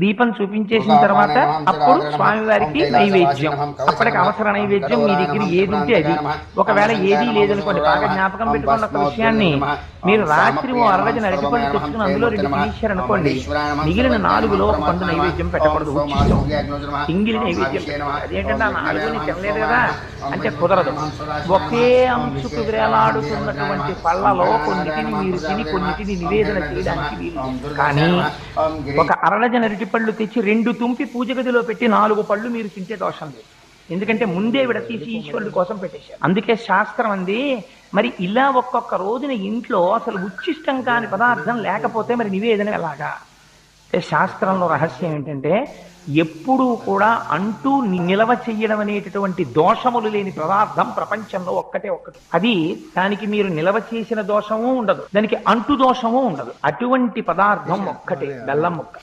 దీపం చూపించేసిన తర్వాత అప్పుడు స్వామివారికి నైవేద్యం. అప్పటికి అవసర నైవేద్యం మీ దగ్గర ఏది ఉంటే అది. ఒకవేళ ఏదీ లేదనుకోండి బాగా జ్ఞాపకం పెట్టుకున్న ఒక విషయాన్ని మీరు రాత్రి ఓ అరవై అరటిపళ్ళు తెచ్చుకుని అందులో రెండు అనుకోండి. మిగిలిన నాలుగులో ఒక పండు నైవేద్యం పెట్టకూడదు. సింగిల్ నైవేద్యం. అదేంటంటే ఆ నాలుగుని తినలేదు? కదా అంటే కుదరదు. ఒకే అంచుకు వేలాడుతున్నటువంటి పళ్ళలో కొన్నిటిని మీరు తిని కొన్నిటిని నివేదన చేయడానికి వీలు. కానీ ఒక అరడజన అరటి పళ్ళు తెచ్చి రెండు తుంపి పూజ గదిలో పెట్టి నాలుగు పళ్ళు మీరు తింటే దోషం లేదు. ఎందుకంటే ముందే విడతీసి ఈశ్వరుడి కోసం పెట్టేశారు. అందుకే శాస్త్రం అంది మరి ఇలా ఒక్కొక్క రోజున ఇంట్లో అసలు ఉచ్చిష్టం కాని పదార్థం లేకపోతే మరి నివేదన ఎలాగా? శాస్త్రంలో రహస్యం ఏంటంటే ఎప్పుడూ కూడా అంటూ నిలవ చెయ్యడం అనేటటువంటి దోషములు లేని పదార్థం ప్రపంచంలో ఒక్కటే ఒక్కటి. అది దానికి మీరు నిలవ చేసిన దోషము ఉండదు దానికి అంటు దోషము ఉండదు. అటువంటి పదార్థం ఒక్కటే బెల్లం ముక్క.